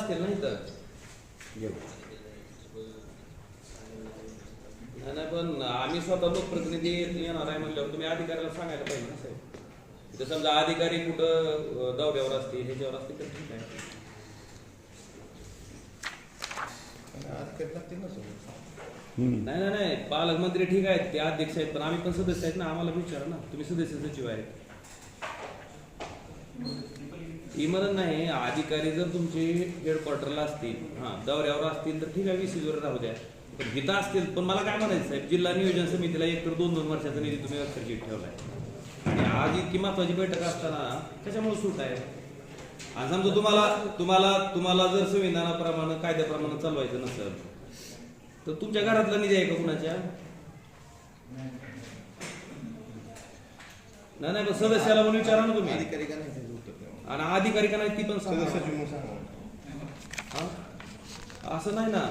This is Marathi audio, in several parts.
असतील ना इथं? नाही पण आम्ही स्वतः लोकप्रतिनिधी येणार आहे म्हटल्यावर तुम्ही अधिकाऱ्याला सांगायला पाहिजे ना साहेब. इथं समजा अधिकारी कुठं दौऱ्यावर असतील ह्याच्यावर असतील तर ठीक आहे. नाही नाही नाही पालकमंत्री ठीक आहेत ते अध्यक्ष आहेत पण आम्ही पण सदस्य आहेत ना आम्हाला विचारा ना तुम्ही सदस्य सचिव आहेत. इमरण नाही अधिकारी जर तुमचे हेडक्वार्टरला असतील हां दौऱ्यावर असतील तर ठीक आहे वीस वर राहू द्या. पण हिता असतील पण मला काय म्हणायचं साहेब जिल्हा नियोजन समितीला एक तर दोन दोन वर्षाचा निधी तुम्ही अखर्चित ठेवलाय. आणि आज इतकी महत्वाची बैठक असताना कशामुळे सूट आहे? आणि समजा तुम्हाला तुम्हाला तुम्हाला जर संविधानाप्रमाणे कायद्याप्रमाणे चालवायचं नसेल तर तुमच्या घरातला निधी आहे का कुणाच्या? नाही नाही. सदस्याला म्हणून विचारा ना तुम्ही. आणि अधिकारी का नाही ती पण सांगा. हा? असं नाही ना.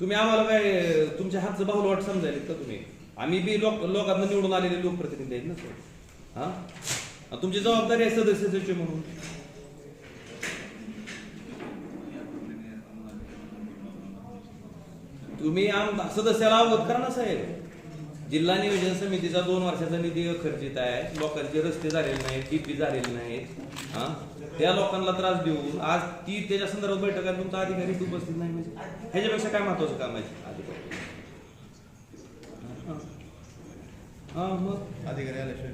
तुम्ही आम्हाला काय तुमच्या हातचं बाहुलवाट समजायला का तुम्ही? आम्ही बी लोक लोकांना निवडून आलेले लोकप्रतिनिधी आहेत ना सर. हा? तुमची जबाबदारी आहे सदस्याची म्हणून. तुम्ही आम सदस्याला अवगत करा ना साहेब. जिल्हा नियोजन समितीचा दोन वर्षाचा निधी खर्चित आहे. लोकांचे रस्ते झालेले नाहीत डीपी झालेले नाहीत. हा? त्या लोकांना त्रास देऊन आज ती त्याच्या संदर्भात बैठक आहे तुमचा अधिकारी उपस्थित नाही म्हणजे ह्याच्यापेक्षा काय महत्वाचं काम आहे? अधिकारी हा. हा मग? अधिकारी आल्याशिवाय